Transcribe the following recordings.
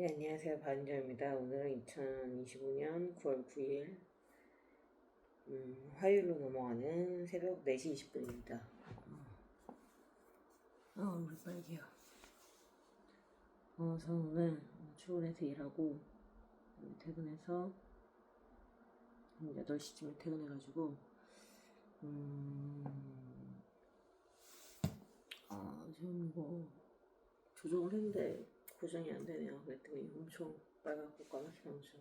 예, 안녕하세요. 반자입니다. 오늘은 2025년 9월 9일, 음, 화요일로 넘어가는 새벽 4시 20분입니다. 아, 우리 빨개요. 어, 저는 오늘 출근해서 일하고, 음, 퇴근해서, 한 8시쯤에 퇴근해가지고, 음, 아, 지금 이거 조정을 했는데 고정이 안 되네요. 그랬더니 엄청 빨갛고 까맣게 나오죠.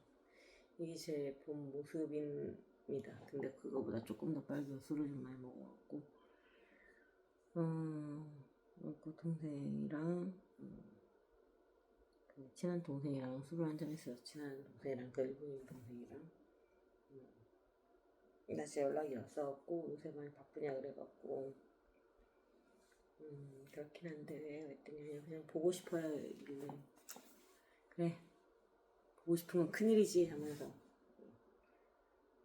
이게 제 본 모습입니다. 근데 그거보다 조금 더 빨개요. 술을 좀 많이 먹어갖고. 음, 그 동생이랑, 음, 그 친한 동생이랑 술을 한잔 했어요. 친한 동생이랑 그 일본인 동생이랑. 음, 낮에 연락이 왔어갖고 요새 많이 바쁘냐 그래갖고 음 그렇긴 한데 왜 그랬더니 그냥, 보고 싶어요 이길래 그래. 보고 싶으면 큰일이지 하면서.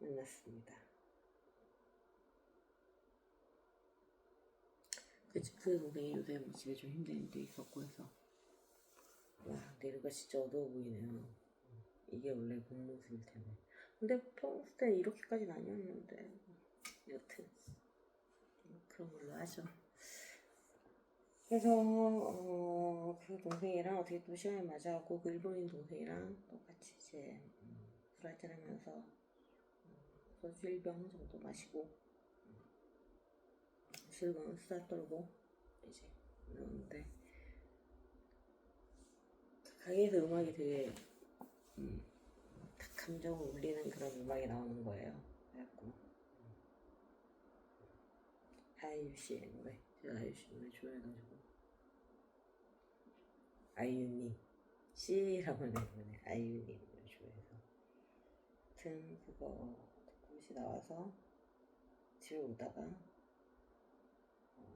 만났습니다. 그, 그 동생이 요새 뭐 집에 좀 힘든 일도 있었고 해서. 와 내려가 진짜 어두워 보이네요. 이게 원래 본 모습일 텐데. 근데 평소 때 이렇게까지는 아니었는데. 여튼. 그런 걸로 하죠 그래서 어, 그 동생이랑 어떻게 또 시간이 맞아갖고 그 일본인 동생이랑 똑같이 이제 음, 술 한잔 하면서 음, 소주 1병 정도 마시고 음, 즐거운 수다 떨고 이제. 이러는데 가게에서 음악이 되게 음, 딱 감정을 울리는 그런 음악이 나오는 거예요. 그래갖고. 음, 아이유 씨의 노래 아이유 씨 노래 좋아해가지고. 아이유님. 씨라고 내보네 아이유님 노래 좋아해서. 아무튼 그거 옷이 나와서 집에 오다가 어,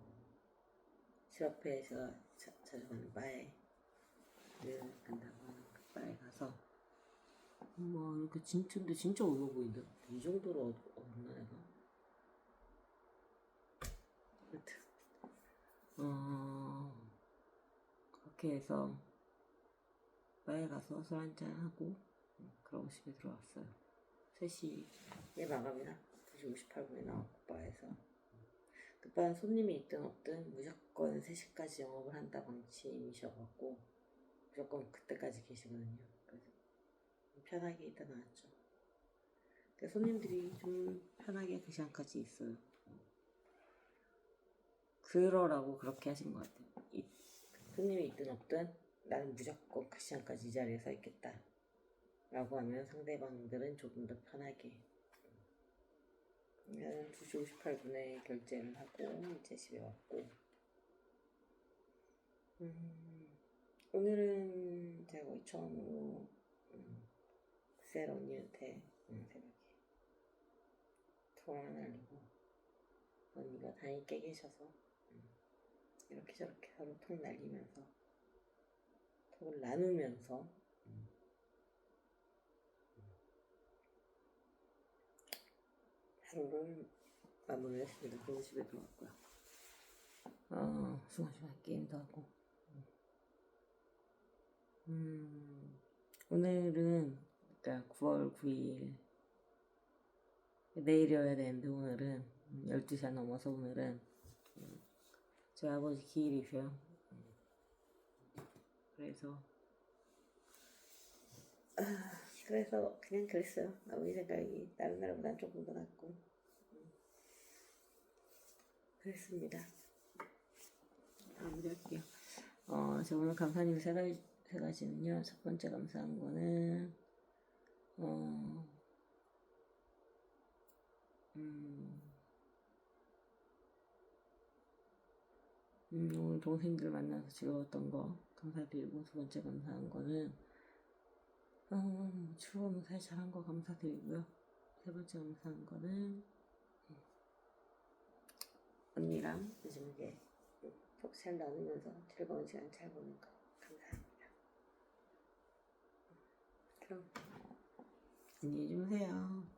집 앞에 제가 자, 자주 가는 바에 늘 간다고 하는 그 바에 가서 뭐 이렇게 근데 진짜 어두워 보인다. 이 정도로 어- 어둡나 내가 여튼 어 그렇게 해서 바에 가서 술 한잔 하고 음, 그러고 집에 들어왔어요. 3시에 마감이라 2시 58분에 나왔고 바에서. 그 바는 손님이 있든 없든 무조건 3시까지 영업을 한다 방침이셔갖고 무조건 그때까지 계시거든요. 그래서 편하게 있다 나왔죠. 손님들이 좀 편하게 그 시간까지 있어요 그러라고 그렇게 하신 것 같아요. 이, 손님이 있든 없든 나는 무조건 그 시간까지 이 자리에 서 있겠다. 라고 하면 상대방들은 조금 더 편하게. 나는 2시 58분에 결제를 하고 이제 집에 왔고. 음, 오늘은 제가 처음으로 음, 셀 언니한테 음, 새벽에 통화를 날리고 언니가 깨 계셔서 이렇게 저렇게 서로 톡 날리면서 톡을 나누면서 음. 하루를 마무리했습니다. 그리고 집에 들어왔고요. 어, 중간중간 게임도 하고. 음, 오늘은, 그러니까 9월 9일, 내일이어야 되는데 오늘은 12시가 넘어서 오늘은 음, 저희 아버지 기일이세요. 그래서 아, 그래서 그냥 그랬어요. 아버지 생각이 다른 나라보다 조금 더 낫고 음. 그랬습니다. 마무리할게요. 어, 제가 오늘 감사한 일세 가지, 세 가지는요. 첫 번째 감사한 거는 어, 음, 음, 오늘 동생들 만나서 즐거웠던 거 감사드리고 두 번째 감사한 거는 어, 추워 무사히 잘한 거 감사드리고요. 세 번째 감사한 거는 음, 언니랑 요즘에 속잘 나누면서 즐거운 시간 잘 보는 거 감사합니다. 그럼 안녕히 주무세요.